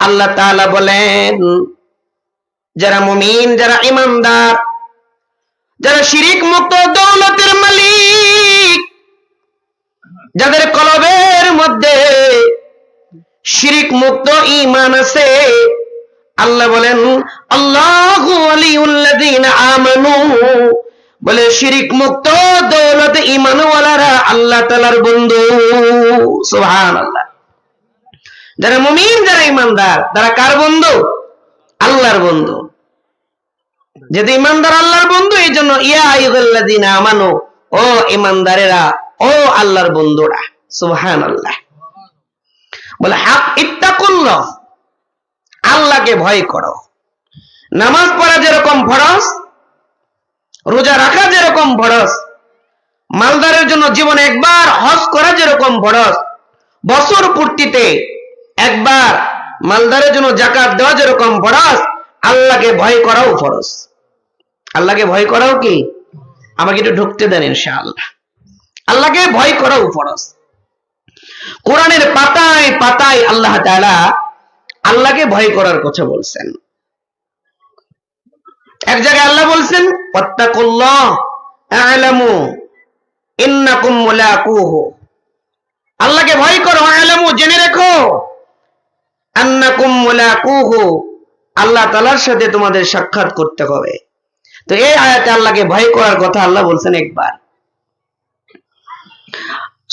আল্লাহ তাআলা বলেন, যারা মুমিন, যারা ইমানদার যারা শিরিক মুক্ত দৌলতের মালিক, যাদের কলবের মধ্যে শিরিক মুক্ত ইমান আছে, আল্লাহ বলেন আল্লাহু ওয়ালিউল্লাযীনা আমানু। বলে শিরিক মুক্ত দৌলত ইমানওয়ালারা আল্লাহ তাআলার বন্ধু। সুবহানাল্লাহ। যারা মুমিন, যারা ইমানদার তারা কার বন্ধু? আল্লাহর বন্ধু। যেহেতু ইমানদার আল্লাহর বন্ধু এই জন্য ইয়া আইয়ুহাল্লাযীনা আমানু, ও ইমানদারেরা ও আল্লাহর বন্ধুরা। সুবহানাল্লাহ। বলে, হাক, ইত্তাকুল্লাহ। আল্লাহকে ভয় করো। নামাজ পড়া যেরকম ফরজ, রোজা রাখা যেরকম ফরজ, মালদারের জন্য জীবনে একবার হজ করা যেরকম ফরজ, বছর পূর্তিতে একবার মালদারের জন্য জাকাত দেওয়া যেরকম ফরজ, আল্লাহকে ভয় করাও ফরজ। আল্লাহকে ভয় করাও কি? আমাকে একটু ঢুকতে দেন ইনশাআল্লাহ। আল্লাহকে ভয় করাও ফরজ। কোরআনের পাতায় পাতায় আল্লাহ তাআলা আল্লাহকে ভয় করার কথা বলছেন। এক জায়গায় আল্লাহ বলছেন আল্লাহকে ভয় করো, আ'লামু জেনে রেখো। আল্লাহ তাআলার সাথে তোমাদের সাক্ষাৎ করতে হবে। তো এই আয়াতে আল্লাহকে ভয় করার কথা আল্লাহ বলছেন একবার।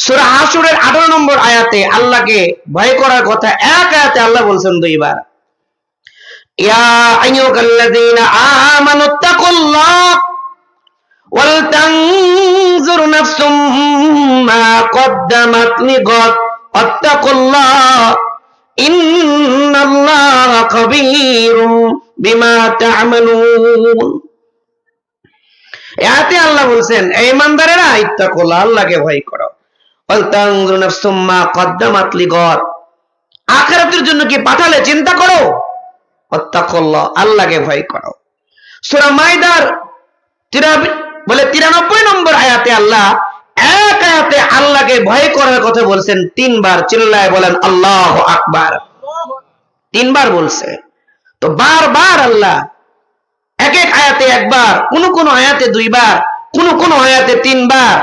সূরা হাসুরের 18 নম্বর আয়াতে আল্লাহকে ভয় করার কথা এক আয়াতে আল্লাহ বলছেন দুইবার। আল্লাহ বলছেন এই ইমানদারেরা, ইত্তাকুল্লাহ, আল্লাহকে ভয় করো। ওয়াল তানজুর নাফসুম মা কদ্দামাত লিগাদ আখিরাতের জন্য কি পাঠালে চিন্তা করো? অত্তাকল্লাহ আল্লাহকে ভয় করো সূরা মাইদার বলে তিরানব্বই নম্বর আয়াতে আল্লাহ এক আয়াতে আল্লাহকে ভয় করার কথা বলছেন, তিনবার চিল্লায় বলেন, আল্লাহ আকবার। তিনবার বলছে। তো বারবার আল্লাহ এক এক আয়াতে একবার, কোন কোন আয়াতে দুইবার, কোন কোন আয়াতে তিনবার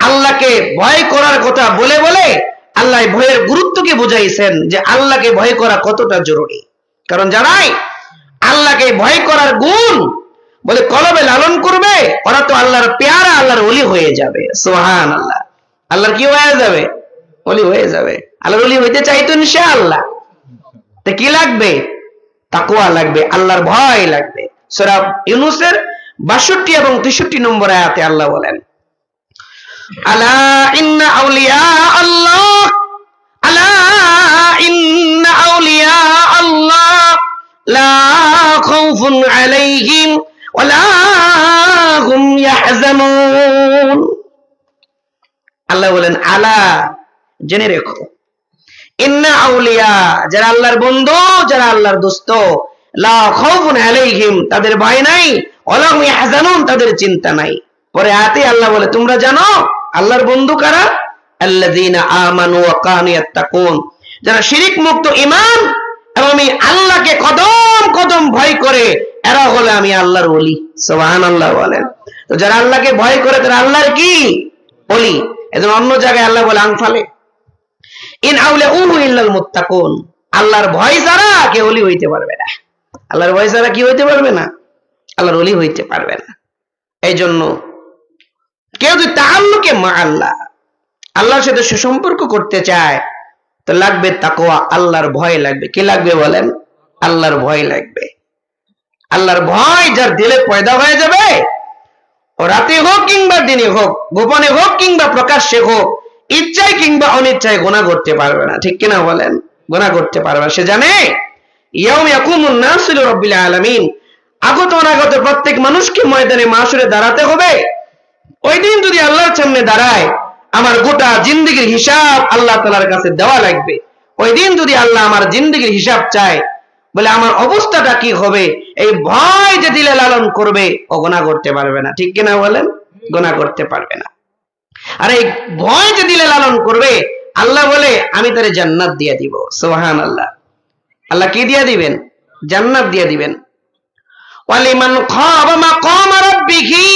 আল্লাহকে ভয় করার কথা বলে বলে আল্লাহ ভয়ের গুরুত্বকে বুঝাইছেন যে আল্লাহকে ভয় করা কতটা জরুরি। কারণ জানাই, আল্লাহকে ভয় করার গুণ বলে কলবে লালন করবে, ওরা তো আল্লাহর পেয়ারা, আল্লাহর অলি হয়ে যাবে। সোহান আল্লাহ আল্লাহর কি হয়ে যাবে? অলি হয়ে যাবে। আল্লাহর অলি হইতে চাইতো ইনশাআল্লাহ। তা কি লাগবে? তাকুয়া লাগবে, আল্লাহর ভয় লাগবে। সূরা ইউনূসের 62 এবং 63 নম্বর আয়াতে আল্লাহ বলেন, আলা ইন্না আউলিয়া আল্লাহ, আলা ইন্না আউলিয়া আল্লাহ বলেন, আলা, জেনে রেখো। যারা আল্লাহর বন্ধু, যারা আল্লাহর দোস্ত তাদের ভয় নাই, ওয়ালা তাদের চিন্তা নাই। পরে আতে আল্লাহ বলে, তোমরা জানো, আল্লাহর বন্ধু কারা? আল্লাযীনা আমানু ওয়া যারা শিরিক মুক্ত এবং আমি আল্লাহকে কদম কদম ভয় করে, এরা হলো আমি আল্লাহর ওলি, সুবহানাল্লাহ বলেন। তো যারা আল্লাহকে ভয় করে, তারা আল্লাহর কি? ওলি। এজন্য অন্য জায়গায় আল্লাহ বলে আনফালে। ইন আউলে উহু ইল্লাল মুত্তাকুন। আল্লাহর ভয় ছাড়া কেউ ওলি হইতে পারবে না। আল্লাহর ভয় ছাড়া কি হইতে পারবে না? আল্লাহর ওলি হইতে পারবে না। এই জন্য কেউ যদি তাআল্লুকে মা আল্লাহ, আল্লাহর সাথে সুসম্পর্ক করতে চায় তো লাগবে তাকওয়া, আল্লাহর ভয় লাগবে। কি লাগবে বলেন? আল্লাহর ভয় লাগবে। আল্লাহর ভয় যার দিলে পয়দা হয়ে যাবে। ও রাতে হোক কিংবা দিনে হোক, গোপনে হোক কিংবা প্রকাশ্যে হোক, ইচ্ছায় কিংবা অনিচ্ছায় গোনা করতে পারবে না। ঠিক কিনা বলেন? গোনা করতে পারবে সে জানে আলামিন। আগত অনাগত প্রত্যেক মানুষকে ময়দানে মাসুরে দাঁড়াতে হবে। ওই দিন যদি আল্লাহর সামনে দাঁড়ায় আমার গোটা জিন্দগির হিসাব আল্লাহ তালার কাছে দেওয়া লাগবে। ওই দিন যদি আল্লাহ আমার জিন্দগির হিসাব চায়, বলে আমার অবস্থাটা কি হবে? এই ভয় যে দিলে লালন করবে, ও গোনা করতে পারবে না। ঠিক কিনা বলেন? গোনা করতে পারবে না। আর এই ভয় যে দিলে লালন করবে, আল্লাহ বলে, আমি তারে জান্নাত দিয়ে দিব। সোহান আল্লাহ আল্লাহ কি দিয়ে দিবেন? জান্নাত দিয়ে দিবেন। ওয়ালিমান খাবা মাকাম রাব্বিহি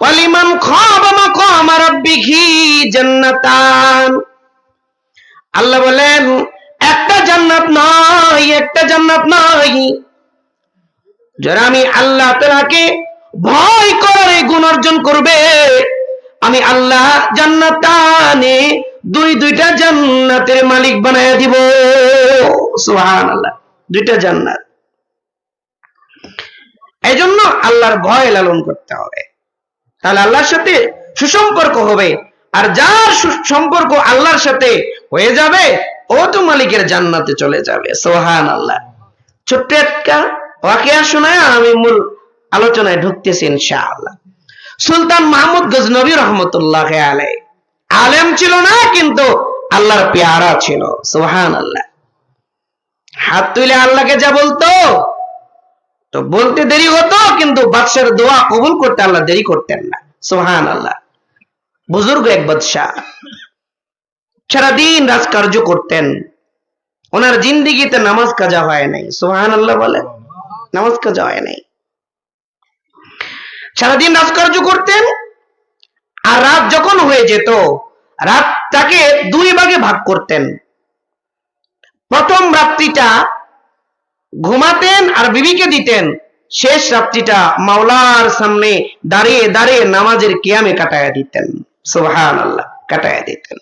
ওয়ালিমান খাবা মাকাম রাব্বিহি জান্নাতান। আল্লাহ বলেন, একটা জান্নাত নয়, একটা জান্নাত নয়। যারা আমি আল্লাহ তাআলাকে ভয় করে গুণ অর্জন করবে, আমি আল্লাহ জান্নাতানে দুই, দুইটা জান্নাতের মালিক বানায় দিব। সুবহানাল্লাহ, দুইটা জান্নাত। এই জন্য আল্লাহর ভয় লালন করতে হবে। তাহলে আল্লাহর সাথে সুসম্পর্ক হবে। আর যার সম্পর্ক আল্লাহর সাথে হয়ে যাবে, ও তো মালিকের জান্নাতে চলে যাবে। সোহান আল্লাহ ছোট্ট একটা ওয়াকিয়া শোনায় আমি মূল আলোচনায় ঢুকতেছি ইনশাআল্লাহ। সুলতান মাহমুদ গজনবী রহমতুল্লাহ আলাই আলেম ছিল না, কিন্তু আল্লাহর পেয়ারা ছিল। সোহান আল্লাহ হাত তুলে আল্লাহকে যা বলতো তো বলতে দেরি হতো, কিন্তু বাদশার দোয়া কবুল করতে আল্লাহ দেরি করতেন না। সোহান আল্লাহ বুজুর্গ এক বাদশাহ, সারাদিন রাজকার্য করতেন। ওনার জিন্দিগিতে নামাজ কাজা হয় নাই। সোহান আল্লাহ বলে, নামাজ কাজা হয় নাই। সারাদিন রাজকার্য করতেন, আর রাত যখন হয়ে যেত, রাতটাকে দুই ভাগে ভাগ করতেন। প্রথম রাত্রিটা ঘুমাতেন আর বিবিকে দিতেন। শেষ রাত্রিটা মাওলার সামনে দাঁড়িয়ে দাঁড়িয়ে নামাজের কিয়ামে কাটায়া দিতেন। সুবহান আল্লাহ কাটায়া দিতেন।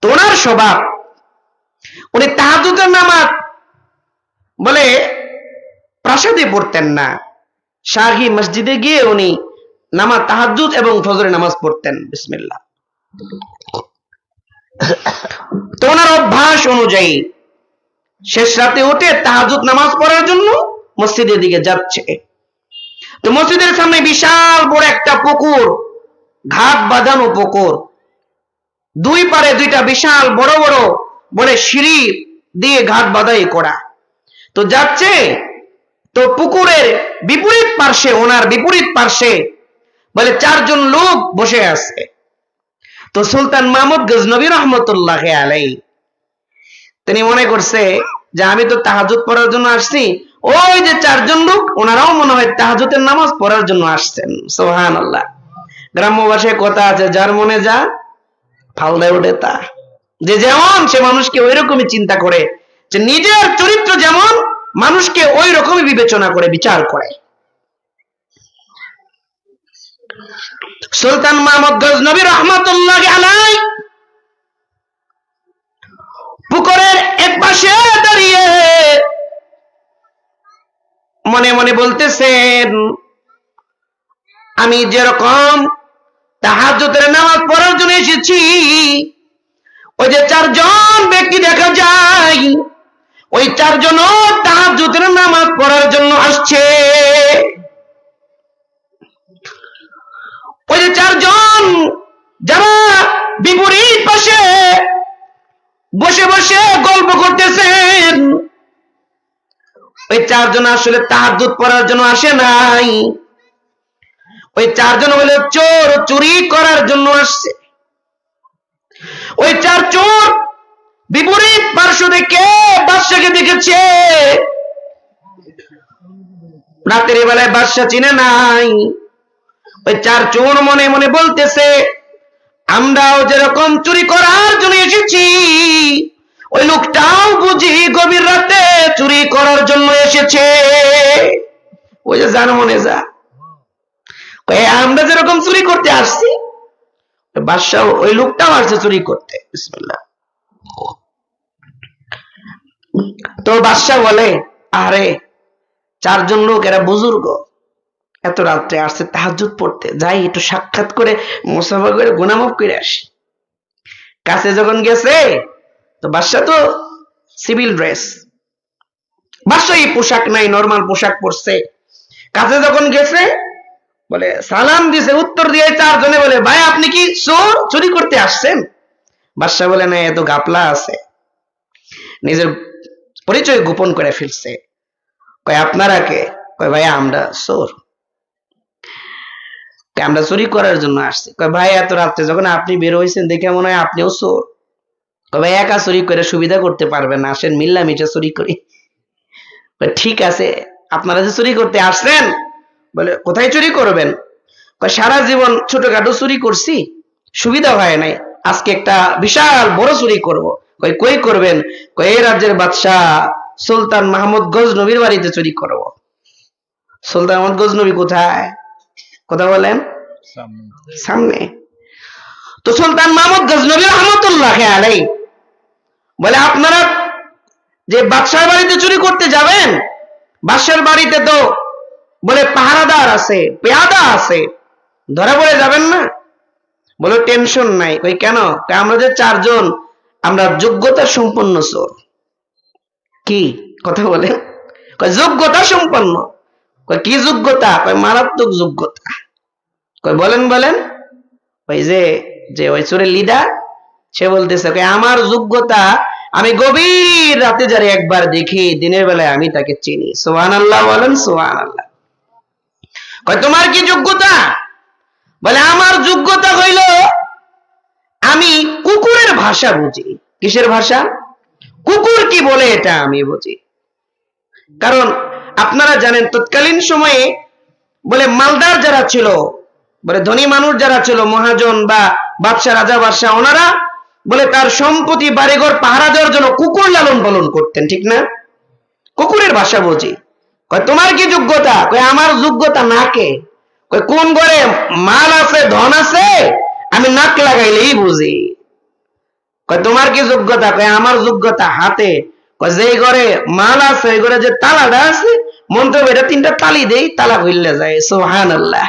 তো ওনার স্বভাব, উনি তাহাজুদের নামাজ বলে প্রাসাদে পড়তেন না। শাহী মসজিদে গিয়ে উনি নামাজ তাহাজুদ এবং ফজরের নামাজ পড়তেন। বিসমিল্লা তো ওনার অভ্যাস অনুযায়ী শেষ রাতে উঠে তাহাজুদ নামাজ পড়ার জন্য মসজিদের দিকে যাচ্ছে। তো মসজিদের সামনে বিশাল বড় একটা পুকুর, ঘাট বাঁধানো পুকুর। দুই পারে দুইটা বিশাল বড় বড় বলে সিঁড়ি দিয়ে ঘাট বাঁধাই করা। তো যাচ্ছে, তো পুকুরের বিপরীত পার্শ্বে, ওনার বিপরীত পার্শ্বে বলে চারজন লোক বসে আছে। তো সুলতান মাহমুদ গজনবী রহমতুল্লাহ আলাই তিনি মনে করছে যে আমি তো তাহাজুদ পড়ার জন্য আসছি। ওই যে চারজন লোক, ওনারাও মনে হয় তাহাজুদের নামাজ পড়ার জন্য আসছেন। সোহান আল্লাহ গ্রাম্য কথা আছে, যার মনে যা, ফালদায় ওঠে তা। যে যেমন সে মানুষকে ওই রকমই চিন্তা করে, যে নিজের চরিত্র যেমন, মানুষকে ওই রকমই বিবেচনা করে, বিচার করে। সুলতান মাহমুদ গজনবী রহমতুল্লাহ আলাই পুকুরের এক পাশে দাঁড়িয়ে মনে মনে বলতেছেন, আমি যেরকম তাহাজ্জুদের নামাজ পড়ার জন্য এসেছি, ওই যে চারজন ব্যক্তি দেখা যায়, ওই চারজন তাহাজ্জুদের নামাজ পড়ার জন্য আসছে। ওই যে চারজন যারা বিপরীত পাশে বসে বসে গল্প করতেছেন। ওই চারজন আসলে তাহাজ্জুদ পড়ার জন্য আসে নাই। ওই চারজন হলো চোর, চুরি করার জন্য আসছে। ওই চার চোর বিপরীত পার্শ্ব থেকে বাদশাকে দেখেছে। রাতের বেলায় বাদশা চিনে নাই। ওই চার চোর মনে মনে বলতেছে আমরাও যেরকম চুরি করার জন্য এসেছি, ওই লোকটাও বুঝি গভীর রাতে চুরি করার জন্য এসেছে। ওই যে জানো মনে যা। আমরা যেরকম চুরি করতে আসছি বাদশাহ ওই লোকটাও আসছে চুরি করতে। বিসমিল্লাহ। তো বাদশাহ বলে, আরে, চারজন লোক, এরা বুজুর্গ। এত রাত্রে আসছে তাহাজুদ পড়তে। যাই, একটু সাক্ষাৎ করে, মোসাফা করে গুনামাফ করে আসি। কাছে যখন গেছে, তো বাদশাহ তো সিভিল ড্রেস বাদশাহ পোশাক নাই নর্মাল পোশাক পরছে। কাছে যখন গেছে, বলে, সালাম দিছে, উত্তর দিয়ে চারজনে বলে, ভাই, আপনি কি চোর? চুরি করতে আসছেন? বাদশাহ বলে, না এত গাপলা আছে। নিজের পরিচয় গোপন করে ফেলছে। কয়, আপনারা কে? কয় ভাই আমরা চোর। আমরা চুরি করার জন্য আসছি। কয়, ভাই, এত রাত্রে যখন আপনি বের হয়েছেন দেখে মনে হয় আপনিও চোর। কয়, ভাই, একা চুরি করে সুবিধা করতে পারবেন আসেন, মিল্লামিশে চুরি করি। ঠিক আছে, আপনারা যে চুরি করতে আসছেন? বলে, কোথায় চুরি করবেন? সারা জীবন ছোটখাটো চুরি করছি, সুবিধা হয় নাই, আজকে একটা বিশাল বড় চুরি করব। কই কই করবেন? কই এই রাজ্যের বাদশাহ সুলতান মাহমুদ গজনবীর বাড়িতে চুরি করব। সুলতান মাহমুদ গজনবী কোথায়? কথা বলেন? সামনে। তো সুলতান মাহমুদ গজনবী রহমতুল্লাহ আলাই বলে আপনারা যে বাদশার বাড়িতে চুরি করতে যাবেন বাদশার বাড়িতে তো বলে পাহারাদার আছে পেয়াদা আছে ধরা পড়ে যাবেন না? বলে টেনশন নাই। ওই কেন? আমরা যে চারজন আমরা যোগ্যতা সম্পন্ন চোর কি? কথা বলে যোগ্যতা সম্পন্ন। কই কি যোগ্যতা? কই মারাত্মক যোগ্যতা। কই বলেন বলেন। ওই যে যে ওই চোরের লিডার সে বলতেছে কই আমার যোগ্যতা আমি গভীর রাতে যারে একবার দেখি, দিনের বেলায় আমি তাকে চিনি। সোহান আল্লাহ বলেন সোহান আল্লাহ কয়, তোমার কি যোগ্যতা? বলে, আমার যোগ্যতা হইল আমি কুকুরের ভাষা বুঝি। কিসের ভাষা? কুকুর কি বলে এটা আমি বুঝি। কারণ আপনারা জানেন, তৎকালীন সময়ে বলে মালদার যারা ছিল, বলে ধনী মানুষ যারা ছিল, মহাজন বা বাদশা রাজা, বাদশাহ, ওনারা বলে তার সম্পত্তি বাড়িঘর পাহারা দেওয়ার জন্য কুকুর লালন পালন করতেন, ঠিক না? কুকুরের ভাষা বুঝি। কয়, তোমার কি যোগ্যতা? কয়, আমার যোগ্যতা নাকে। কয়, কোন ঘরে মাল আছে, ধন আছে? আমি নাক লাগাইলেই বুঝি। কয়, তোমার কি যোগ্যতা? কয়, আমার যোগ্যতা হাতে। কয়, যেই ঘরে মাল আছে, ওই ঘরে যে তালাটা আছে মন্ত্র বেটা তিনটা তালি দেই, তালা হইলে যায় সোহান আল্লাহ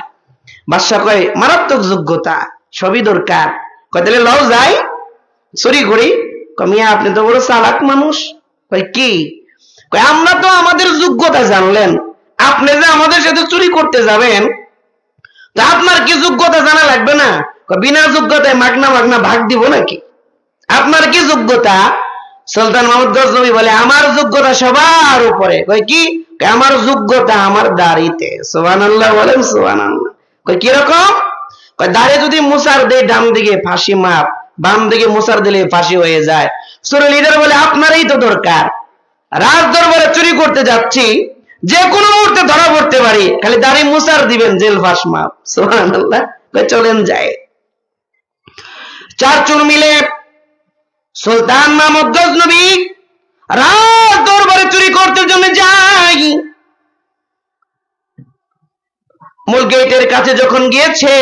বাদশা কয়, মারাত্মক যোগ্যতা, সবই দরকার। কয়, তাহলে লও যাই, চুরি করি। কমিয়া আপনি তো বড় চালাক মানুষ। কয়, কি? কয়, আমরা তো আমাদের যোগ্যতা জানলেন। আপনি যে আমাদের সাথে চুরি করতে যাবেন, তা আপনার কি যোগ্যতা জানা লাগবে না? বিনা যোগ্যতায় মাগনা মাগনা ভাগ দিব নাকি? আপনার কি যোগ্যতা? সুলতান মাহমুদ গজনবী বলে, আমার যোগ্যতা সবার উপরে। কয়, কি? আমার যোগ্যতা আমার দাড়িতে। সোহান আল্লাহ বলেন সোহান আল্লাহ কীরকম দাড়ি যদি মুসার দেয়, ডান দিকে ফাঁসি মাপ, বাম দিকে মুসার দিলে ফাঁসি হয়ে যায়। সুর লিডার বলে, আপনারই তো দরকার। রাজ দরবারে চুরি করতে যাচ্ছি। যে কোনো মুহূর্তে ধরা পড়তে পারি। খালি দাড়ি মুসার দিবেন, জেল ফাঁস মাপ। সোহান আল্লাহ চলেন যায় চার চুর মিলে সুলতান মাহমুদ গজনবী রাজ দরবারে চুরি করতে জন্য যাই মূল গেটের কাছে যখন গিয়েছে,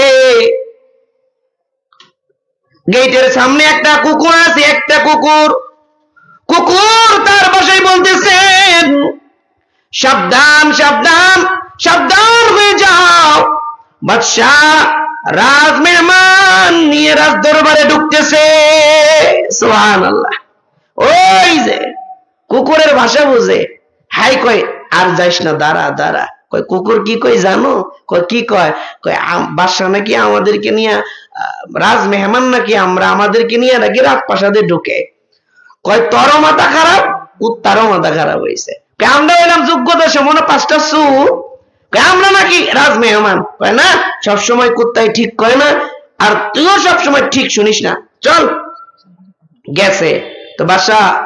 গেটের সামনে একটা কুকুর আছে, একটা কুকুর কুকুর তার বাসায় বলতেছেন, সাবধান সাবধান সাবধান হয়ে যাও। বাদশাহ রাজ মেহমান নিয়ে রাজ দরবারে ঢুকতেছে। সোহান আল্লাহ ওই যে কুকুরের ভাষা বুঝে, হাই কয় আর যাইস না, দাঁড়া দাঁড়া। কয়, কুকুর কি কই জানো? কয়, কি কয়? কয়, আম- বাদশা নাকি আমাদেরকে নিয়ে রাজ মেহমান নাকি আমরা আমাদেরকে নিয়ে নাকি রাত প্রাসাদে ঢুকে? কয়, তোর মাথা খারাপ উত্তারও মাথা খারাপ হয়েছে আমরা এলাম যোগ্যতা সমান পাঁচটা সু আমরা নাকি রাজ মেহমান কয়, না, সবসময় কুত্তাই ঠিক কয় না, আর তুইও সবসময় ঠিক শুনিস না। চল, গেছে। তো বাদশা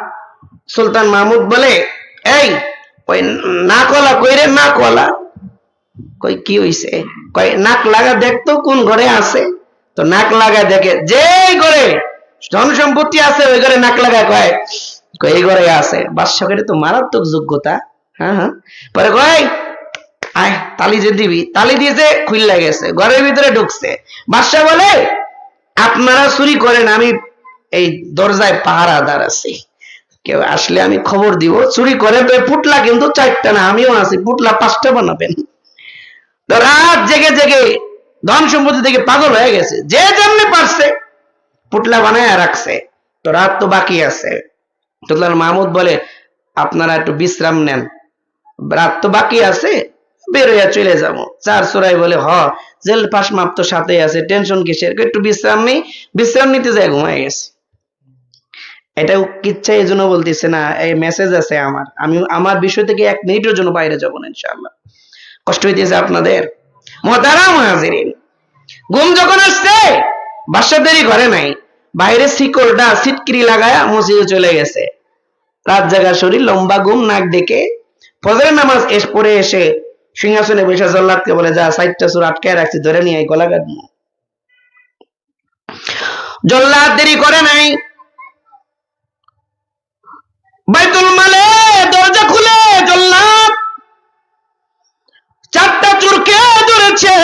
সুলতান মাহমুদ বলে, এই ওই নাকওয়ালা কই রে নাকওয়ালা কই, কি হইছে? কই, নাক লাগা দেখতো কোন ঘরে আছে? তো নাক লাগা দেখে, যেই ঘরে ধন সম্পত্তি আছে, ওই ঘরে নাক লাগা কয়, কই, এই ঘরে আছে। বাদশাহের তো মারাত্মক যোগ্যতা। হ্যাঁ হ্যাঁ। পরে কয়, আয়, তালি যে দিবি, তালি দিয়েছে খুললা গেছে, ঘরের ভিতরে ঢুকছে। বাদশাহ বলে, আপনারা চুরি করেন, আমি এই দরজায় পাহারাদার আছি। কেউ আসলে আমি খবর দিব, চুরি করে তো পুটলা কিন্তু চারটা না, আমিও আছি পুটলা পাঁচটা বানাবেন। তো রাত জেগে জেগে ধন সম্পত্তি থেকে পাগল হয়ে গেছে, যে যেমনি পারছে পুটলা বানায় রাখছে। তো রাত তো বাকি আছে। তোলার মাহমুদ বলে, আপনারা একটু বিশ্রাম নেন। রাত তো বাকি আছে বেরোয়া চলে যাব। চার চোরাই বলে, হ, জেল পাস মাপ তো সাথে আছে, টেনশন কিসের? একটু বিশ্রাম নেই, বিশ্রাম নিতে যায় ঘুমাই গেছে। এটা কিচ্ছা এই জন্য বলতেছে না, এই মেসেজ আছে আমার। আমি, আমার বিষয় থেকে এক মিনিটের জন্য বাইরে যাব না, ইনশাআল্লাহ। কষ্ট হইতেছে আপনাদের। মোহতারাম হাজিরিন ঘুম যখন আসছে বাসা দেরি করে নাই, বাইরে শিকলটা সিটকিরি লাগায় মসজিদে চলে গেছে। রাত জাগা শরীর, লম্বা ঘুম, নাক ডেকে ফজরের নামাজ এস, পড়ে এসে সিংহাসনে বসে জল্লাদকে বলে, যা, সাইডটা সুর আটকায় রাখছি, ধরে নিয়ে গলা কাটবো। জল্লাদ দেরি করে নাই বাইতুল মালে দরজা খুলে জল্লাদ চারটা চুরকে ধরেছে।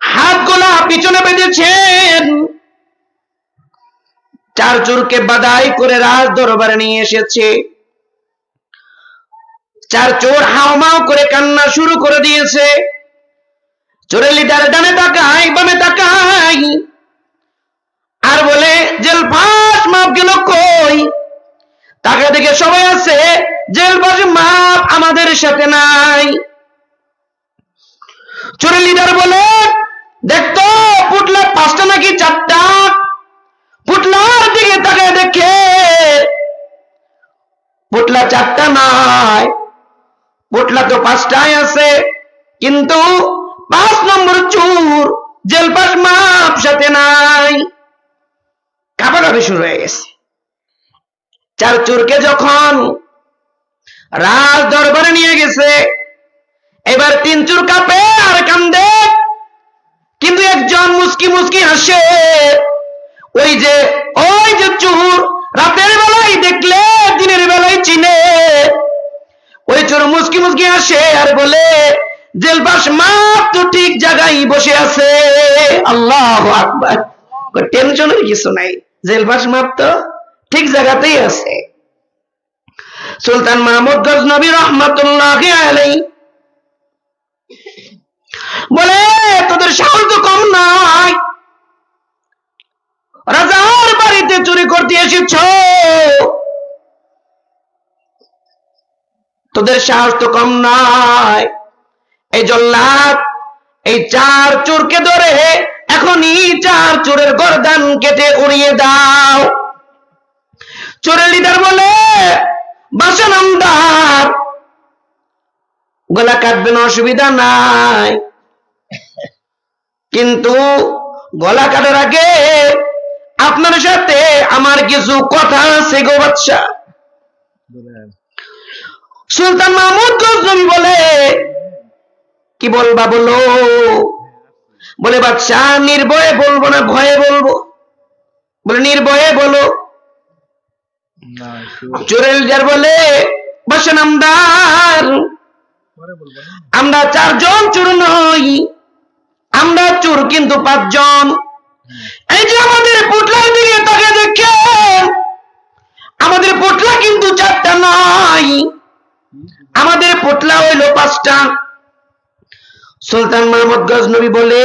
হাত গোলা পিছনে বেঁধেছেন। চার চুরকে বাদাই করে রাজ দরবারে নিয়ে এসেছে। চার চোর হাওমাও করে কান্না শুরু করে দিয়েছে। চোরের লিডার ডানে তাকাই বামে তাকাই আর বলে জেল ফাঁস মাপ গেল কই? তাকে দেখে সবাই আছে জেল ফাঁস মাপ আমাদের সাথে নাই। চোরের লিডার বলে দেখতো পুটলা পাঁচটা নাকি চারটা? পুটলার দিকে তাকায় দেখে পুটলা চারটা নাই পুটলা তো পাঁচটায় আছে, কিন্তু পাঁচ নম্বর চুর জেল পাস মাপ কাপাকাপি শুরু হয়ে গেছে। চার চোরকে যখন রাজ দরবারে নিয়ে গেছে, এবার তিন চুর কাঁপে আর কান্দে। কিন্তু একজন মুস্কি মুস্কি হাসে। ওই যে ওই যে চুর রাতের বেলায় দেখলে, দিনের বেলায় চিনে। ওই চোর মুস্কি মুসকি আসে আর বলে জেলবাস মাত্র ঠিক জায়গায় বসে আছে। আল্লাহ আকবার। টেনশনের কিছু নাই। জেলবাস মাপ তো ঠিক জায়গাতেই আছে। সুলতান মাহমুদ গজনবী রহমতুল্লাহ আলাই বলে, তোদের সাহস তো কম নাই রাজার বাড়িতে চুরি করতে এসেছ। তোদের সাহস তো কম নাই এই জল্লাদ, এই চার চোরকে ধরে এখনই চার চোরের গরদান কেটে উড়িয়ে দাও। চোরের লিডার বলে বাসন আমদার গলা কাটবেন অসুবিধা নাই। কিন্তু গলা কাটার আগে আপনার সাথে আমার কিছু কথা আছে গো বাচ্চা সুলতান মাহমুদ গজনবী বলে, কি বলবা বলো? বলে বাচ্চা নির্ভয়ে বলব না ভয়ে বলব। বলে নির্ভয়ে বলো। চোরেল যার বলে বসেন আমদার আমরা চারজন চোর নই। আমরা চোর কিন্তু পাঁচজন। এই যে আমাদের পুটলার দিকে তাকে দেখে আমাদের পুটলা কিন্তু চারটা নয়। আমাদের পুটলা হইল পাঁচটা। সুলতান মাহমুদ গজনবী বলে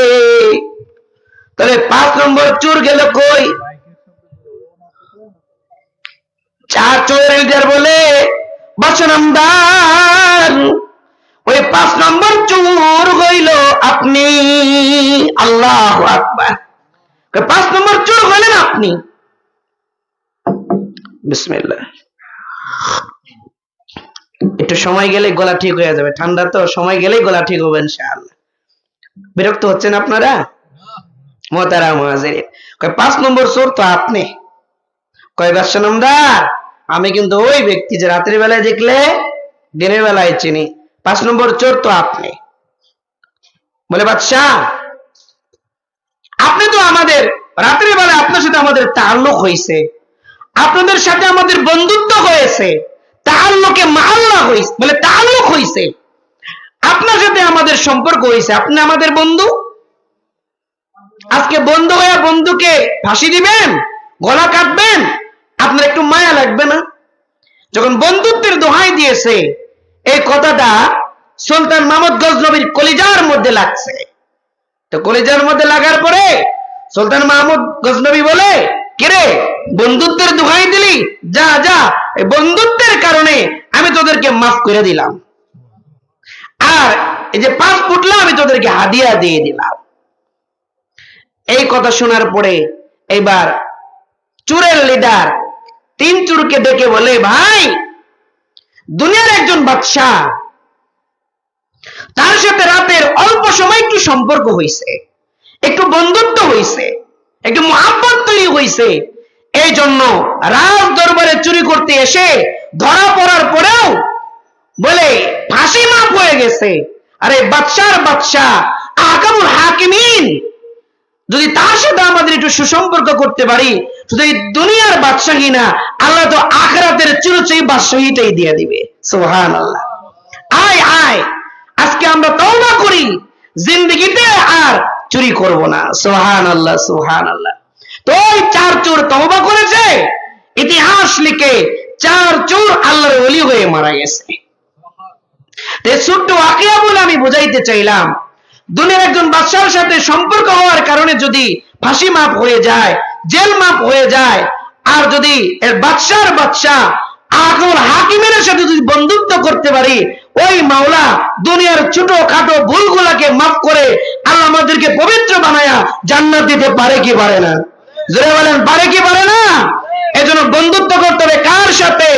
তাহলে পাঁচ নম্বর চোর গেল কই? চার চোর লিডার বলে বাসন আমদার ওই পাঁচ নম্বর চোর হইল আপনি, আল্লাহ আকবার। পাঁচ নম্বর চোর হলেন আপনি। একটু সময় গেলে গলা ঠিক হয়ে যাবে, ঠান্ডা তো, সময় গেলেই গলা ঠিক হবে ইনশাআল্লাহ। বিরক্ত হচ্ছেন আপনারা? মোতারা মহাজের কয়, পাঁচ নম্বর চোর তো আপনি। কয়, ব্যবসা নামদার, আমি কিন্তু ওই ব্যক্তি যে রাতের বেলায় দেখলে, দিনের বেলায় চিনি। পাঁচ নম্বর চোর তো আপনি। বলে, বাদশাহ, আপনি তো আমাদের, রাতের বেলায় আপনার সাথে আমাদের তাল্লুক হয়েছে আপনাদের সাথে আমাদের বন্ধুত্ব হয়েছে। তাল্লুকে মাল্লা হয়েছে বলে, তাল্লুক হয়েছে আপনার সাথে আমাদের সম্পর্ক হয়েছে। আপনি আমাদের বন্ধু? আজকে বন্ধু হয়ে বন্ধুকে ফাঁসি দিবেন, গলা কাটবেন, আপনার একটু মায়া লাগবে না? যখন বন্ধুত্বের দোহাই দিয়েছে, এই কথাটা সুলতান মাহমুদ গজনবীর কলিজার মধ্যে লাগছে। তো কলিজার মধ্যে লাগার পরে সুলতান মাহমুদ গজনবী বলে, কিরে, বন্ধুত্বের দোহাই দিলি? যা যা বন্ধুত্বের কারণে আমি তোদেরকে মাফ করে দিলাম। আর এই যে পাঁচ ফুটলা আমি তোদেরকে হাদিয়া দিয়ে দিলাম। এই কথা শোনার পরে এবার চুরের লিডার তিন চুরকে ডেকে বলে, ভাই, দুনিয়ার একজন বাদশাহ, তার সাথে রাতের অল্প সময় একটু সম্পর্ক হয়েছে একটু বন্ধুত্ব হয়েছে একটু মহাব্বত তৈরি হয়েছে এই জন্য রাজ দরবারে চুরি করতে এসে ধরা পড়ার পরেও বলে, ফাঁসি মাপ হয়ে গেছে। আরে, বাদশার বাদশাহ, আকামুল হাকিমিন, যদি তার সাথে আমাদের একটু সুসম্পর্ক করতে পারি শুধু এই দুনিয়ার বাদশাহী না আল্লাহ তো আখরাতের চিরচয়ী বাদশাহীটাই দিয়ে দিবে। সোহান আল্লাহ আয় আয়। আজকে আমরা তওবা করি, জিন্দগিতে আর চুরি করব না। সোহান আল্লাহ সোহান আল্লাহ তো ওই চার চোর তওবা করেছে, ইতিহাস লিখে চার চোর আল্লাহর ওলি হয়ে মারা গেছে। আমি বুঝাইতে চাইলাম। দুনিয়ার একজন সাথে সম্পর্ক হওয়ার কারণে যদি ফাঁসি মাপ হয়ে যায়, জেল মাপ হয়ে যায়, আর যদি এর হাকিমের সাথে যদি বন্ধুত্ব করতে পারি, ওই মাওলা দুনিয়ার ছোট খাটো ভুলগুলাকে মাফ করে আল্লাহ আমাদেরকে পবিত্র বানায়া জান্নাত দিতে পারে কি পারে না? জোরে বলেন, পারে কি পারে না? এজন্য বন্ধুত্ব করতে হবে কার সাথে?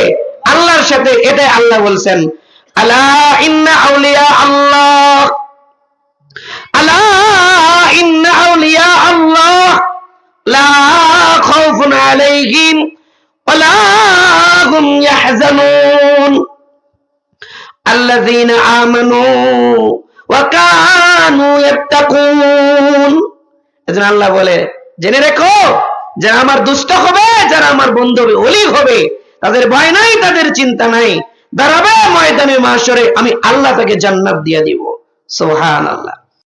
আল্লাহর সাথে, এটাই আল্লাহ বলছেন। আল্লাহ। আল্লাহ। বলে, জেনে রেখো, যারা আমার দুষ্ট হবে, যারা আমার বন্ধু হবে অলি হবে, তাদের ভয় নাই, তাদের চিন্তা নাই। দাঁড়াবে ময়দানে মাসরে আমি আল্লাহ তাকে জান্নাত দিয়ে দিব। সোহান আল্লাহ